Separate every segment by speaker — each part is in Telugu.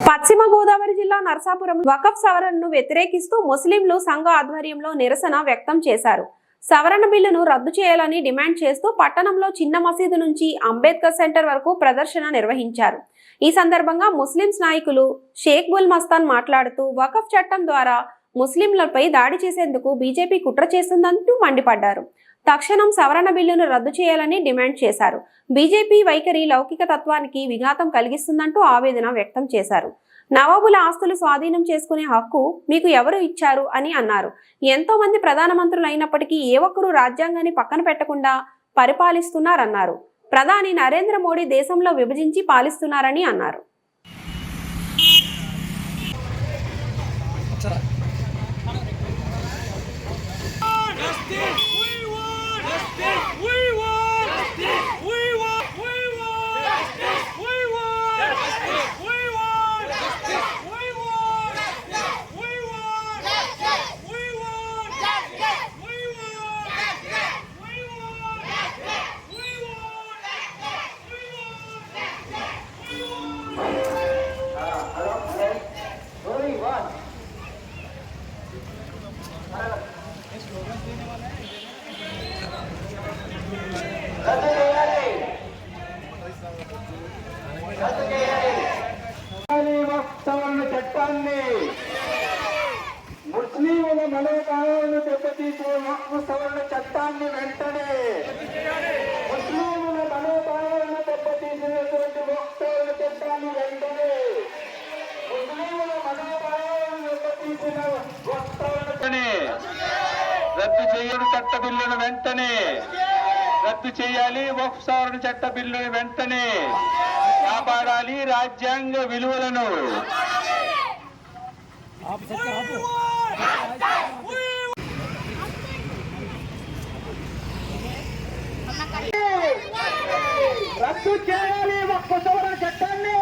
Speaker 1: పశ్చిమ గోదావరి జిల్లా నరసాపురం వకఫ్ సవరణను వ్యతిరేకిస్తూ ముస్లింలు సంఘ ఆధ్వర్యంలో నిరసన వ్యక్తం చేశారు. సవరణ బిల్లును రద్దు చేయాలని డిమాండ్ చేస్తూ పట్టణంలో చిన్న మసీదు నుంచి అంబేద్కర్ సెంటర్ వరకు ప్రదర్శన నిర్వహించారు. ఈ సందర్భంగా ముస్లింస్ నాయకులు షేక్ బుల్ మస్తాన్ మాట్లాడుతూ వకఫ్ చట్టం ద్వారా ముస్లింలపై దాడి చేసేందుకు బీజేపీ కుట్ర చేస్తుందంటూ మండిపడ్డారు. తక్షణం సవరణ బిల్లును రద్దు చేయాలని డిమాండ్ చేశారు. బీజేపీ వైఖరి లౌకిక తత్వానికి విఘాతం కలిగిస్తుందంటూ ఆవేదన వ్యక్తం చేశారు. నవాబుల ఆస్తులు స్వాధీనం చేసుకునే హక్కు మీకు ఎవరు ఇచ్చారు అని అన్నారు. ఎంతో మంది ప్రధానమంత్రులు అయినప్పటికీ ఏ ఒక్కరూ రాజ్యాంగాన్ని పక్కన పెట్టకుండా పరిపాలిస్తున్నారన్నారు. ప్రధాని నరేంద్ర మోడీ దేశంలో విభజించి పాలిస్తున్నారని అన్నారు.
Speaker 2: రద్దు చేయని చట్ట బిల్లును వెంటనే రద్దు చేయాలి. వక్ఫ్ సవరణ చట్ట బిల్లును వెంటనే కాపాడాలి రాజ్యాంగ విలువలను. రద్దు చేయాలి వక్ఫ్ సవరణ చట్టాన్ని.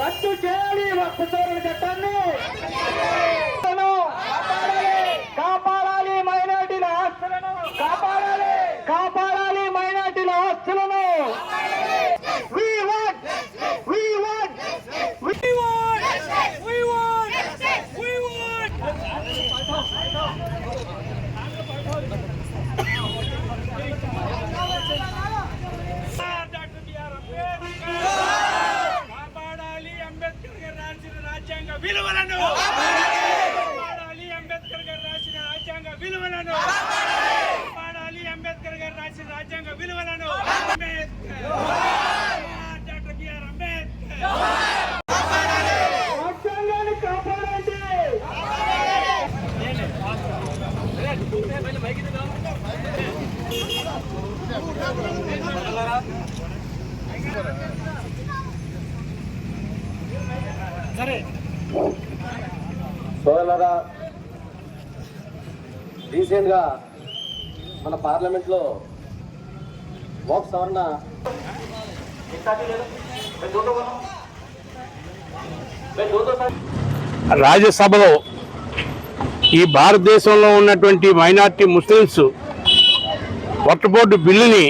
Speaker 2: రద్దు చేయాలి వక్ఫ్ సవరణ చట్టాన్ని కాపాడాలి మైనార్టీల ఆస్తులను కాపాడాలి కాపాడాలి మైనార్టీల ఆస్తులను We want, we want, we
Speaker 3: We want justice! We want justice! We want doctor BR Ambedkar కాపాడాలి అంబేద్కర్ గారు రాసిన రాజ్యాంగ విలువలను. కాపాడాలి అంబేద్కర్ గారు రాసిన రాజ్యాంగ విలువలను. కాపాడాలి అంబేద్కర్ గారు రాసిన రాజ్యాంగ విలువలను. అంబేద్కర్. Doctor BR Ambedkar.
Speaker 2: రాజ్యాంగాన్ని కాపాడండి.
Speaker 4: సోదరులారా రీసెంట్గా మన పార్లమెంట్లో వాక్ సవరణ
Speaker 5: రాజ్యసభలో ఈ భారతదేశంలో ఉన్నటువంటి మైనార్టీ ముస్లిమ్స్ వక్ఫ్ బోర్డు బిల్లుని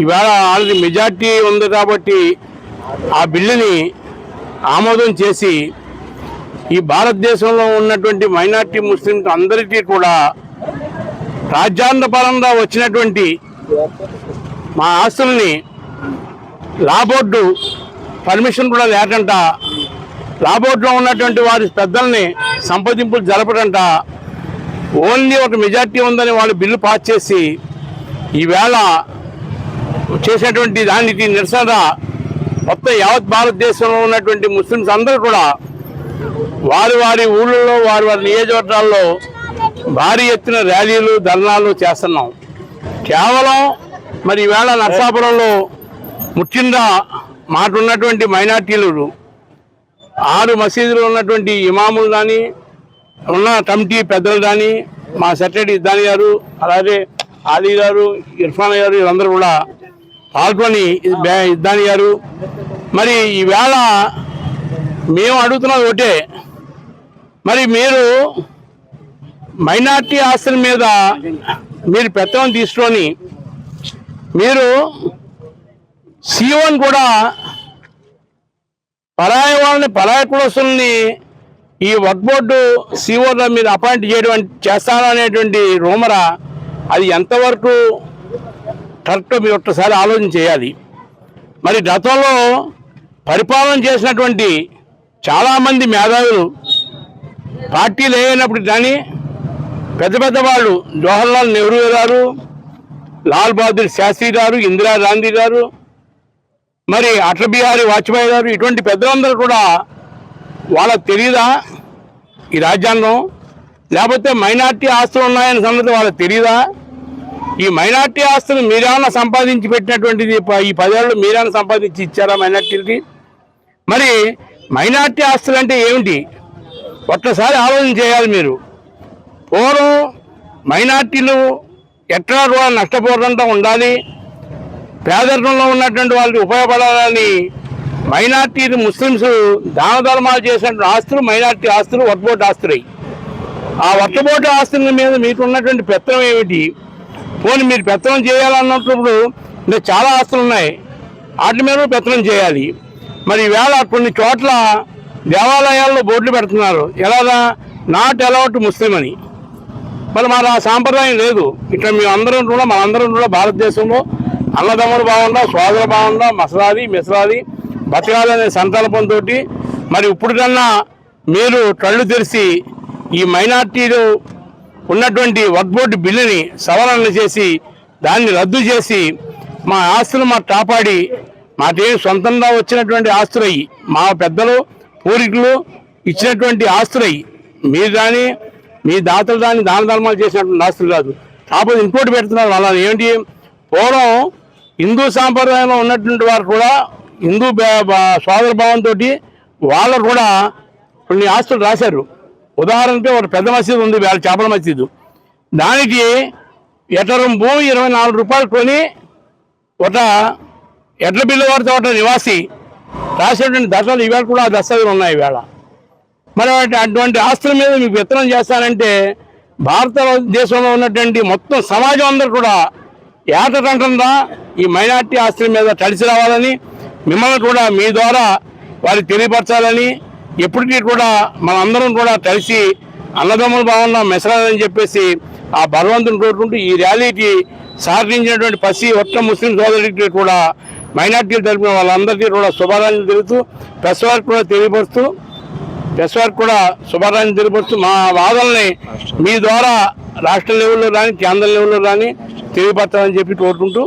Speaker 5: ఇవాళ ఆల్రెడీ మెజార్టీ ఉంది కాబట్టి ఆ బిల్లుని ఆమోదం చేసి ఈ భారతదేశంలో ఉన్నటువంటి మైనార్టీ ముస్లింస్ అందరికీ కూడా రాజ్యాంగపరంగా వచ్చినటువంటి మా ఆస్తుల్ని లా బోర్డు పర్మిషన్ కూడా లేకంట లా బోర్డులో ఉన్నటువంటి వారి పెద్దల్ని సంప్రదింపులు జరపడంట. ఓన్లీ ఒక మెజార్టీ ఉందని వాళ్ళు బిల్లు పాస్ చేసి ఈవేళ చేసినటువంటి దానికి నిరసన మొత్తం యావత్ భారతదేశంలో ఉన్నటువంటి ముస్లిమ్స్ అందరూ కూడా వారి వారి ఊళ్ళల్లో వారి వారి నియోజకవర్గాల్లో భారీ ఎత్తున ర్యాలీలు ధర్నాలు చేస్తున్నాం. కేవలం మరి ఈవేళ నర్సాపురంలో ముఖ్యంగా మాకున్నటువంటి మైనార్టీలు ఆరు మసీదులు ఉన్నటువంటి ఇమాములు కానీ ఉన్న కమిటీ పెద్దలు కానీ మా సెక్రటరీ ఇద్దాని గారు అలాగే ఆలీ గారు ఇర్ఫాన్ గారు వీళ్ళందరూ కూడా పాల్గొని ఇద్దాని గారు. మరి ఈవేళ మేము అడుగుతున్నది ఒకటే. మరి మీరు మైనార్టీ ఆస్తుల మీద మీరు పెత్తనం తీసుకొని మీరు సీఓని కూడా పరాయి వాళ్ళని పరాయి ఈ వర్క్ బోర్డు సీఓల మీద అపాయింట్ చేయడం చేస్తారనేటువంటి అనేటువంటి రూమరా. అది ఎంతవరకు కరెక్ట్ మీరు ఒక్కసారి ఆలోచన చేయాలి. మరి గతంలో పరిపాలన చేసినటువంటి చాలామంది మేధావులు పార్టీలు లేనప్పుడు కానీ పెద్ద పెద్ద వాళ్ళు జవహర్లాల్ నెహ్రూ గారు లాల్ బహదూర్ శాస్త్రి గారు ఇందిరా గాంధీ గారు మరి అటల్ బిహారీ వాజ్పేయి గారు ఇటువంటి పెద్దలందరూ కూడా వాళ్ళకి తెలియదా ఈ రాజ్యాంగం? లేకపోతే మైనార్టీ ఆస్తులు ఉన్నాయని సంగతి వాళ్ళకి తెలియదా ఈ మైనార్టీ ఆస్తులు మీరేమన్నా సంపాదించి పెట్టినటువంటిది ప- ఈ పదేళ్ళు మీరేమన్నా సంపాదించి ఇచ్చారా మైనార్టీలకి? మరి మైనార్టీ ఆస్తులు అంటే ఏమిటి? ఒక్కసారి ఆలోచన చేయాలి మీరు. పూర్వం మైనార్టీలు ఎట్లా కూడా నష్టపోకుండా ఉండాలి. పేదరికంలో ఉన్నటువంటి వాళ్ళకి ఉపయోగపడాలని మైనార్టీలు ముస్లిమ్స్ దాన ధర్మాలు చేసినటువంటి ఆస్తులు మైనార్టీ ఆస్తులు వర్కబోట్ ఆస్తులై. ఆ వర్కబోట్ ఆస్తుల మీద మీకు ఉన్నటువంటి పెత్తనం ఏమిటి? పోనీ మీరు పెత్తనం చేయాలన్నప్పుడు ఇంకా చాలా ఆస్తులు ఉన్నాయి వాటి మీద పెత్తనం చేయాలి. మరి ఈవేళ కొన్ని చోట్ల దేవాలయాల్లో బోర్డులు పెడుతున్నారు. ఎలాగా? నాట్ అలౌట్ ముస్లిం అని. మరి మన ఆ సాంప్రదాయం లేదు. ఇట్లా మేము అందరం కూడా మనందరం కూడా భారతదేశంలో అన్నదమ్ములు బాగుందా సోదరు బాగుందా మసలాది మిసలాది బతకాలనే సంకల్పంతో మరి ఇప్పుడు కన్నా మీరు కళ్ళు తెరిచి ఈ మైనార్టీలు ఉన్నటువంటి వర్క్ బోర్డు బిల్లుని సవరణ చేసి దాన్ని రద్దు చేసి మా ఆస్తులు మాకు కాపాడి మాకేం సొంతంగా వచ్చినటువంటి ఆస్తులయ్యి మా పెద్దలు పూర్వీకులు ఇచ్చినటువంటి ఆస్తులయ్యి మీరు కానీ మీ దాతలు కానీ దాన ధర్మాలు చేసినటువంటి ఆస్తులు కాదు. కాకపోతే ఇంకోటి పెడుతున్నారు అలా ఏంటి పూర్వం హిందూ సాంప్రదాయంలో ఉన్నటువంటి వారు కూడా హిందూ బా- సోదర భావంతో వాళ్ళు కూడా కొన్ని ఆస్తులు రాశారు. ఉదాహరణకి ఒక పెద్ద మసీదు ఉంది వేళ చేపల మసీదు. దానికి ఎకరం భూమి ఇరవై నాలుగు రూపాయలు కొని ఒక ఎడ్ల బిల్లు వారితో ఒక నివాసి రాసేటువంటి దశలు ఈవేళ కూడా ఆ దశలు ఉన్నాయి ఈవేళ మరి అటువంటి ఆస్తుల మీద మీకు విత్తనం చేస్తానంటే భారతదేశంలో ఉన్నటువంటి మొత్తం సమాజం అందరూ కూడా ఏటంటుందా ఈ మైనార్టీ ఆస్తుల మీద కలిసి రావాలని మిమ్మల్ని కూడా మీ ద్వారా వారికి తెలియపరచాలని ఎప్పటికీ కూడా మనందరం కూడా కలిసి అన్నదమ్ములు బాగున్నా మెసరాలని చెప్పేసి ఆ భగవంతుని కోరుకుంటూ ఈ ర్యాలీకి సహకరించినటువంటి పసి ఒక్క ముస్లిం సోదరికి కూడా మైనార్టీలు తరపున వాళ్ళందరికీ కూడా శుభారాన్ని తెలుపుతూ ప్రెస్ వారికి కూడా తెలియపరుస్తూ ప్రెస్ వారికి కూడా శుభాకాంక్షలు తెలియపరుస్తూ మా వాదనని మీ ద్వారా రాష్ట్ర లెవెల్లో కానీ కేంద్ర లెవెల్లో కానీ తెలియపరచాలని చెప్పి కోరుకుంటూ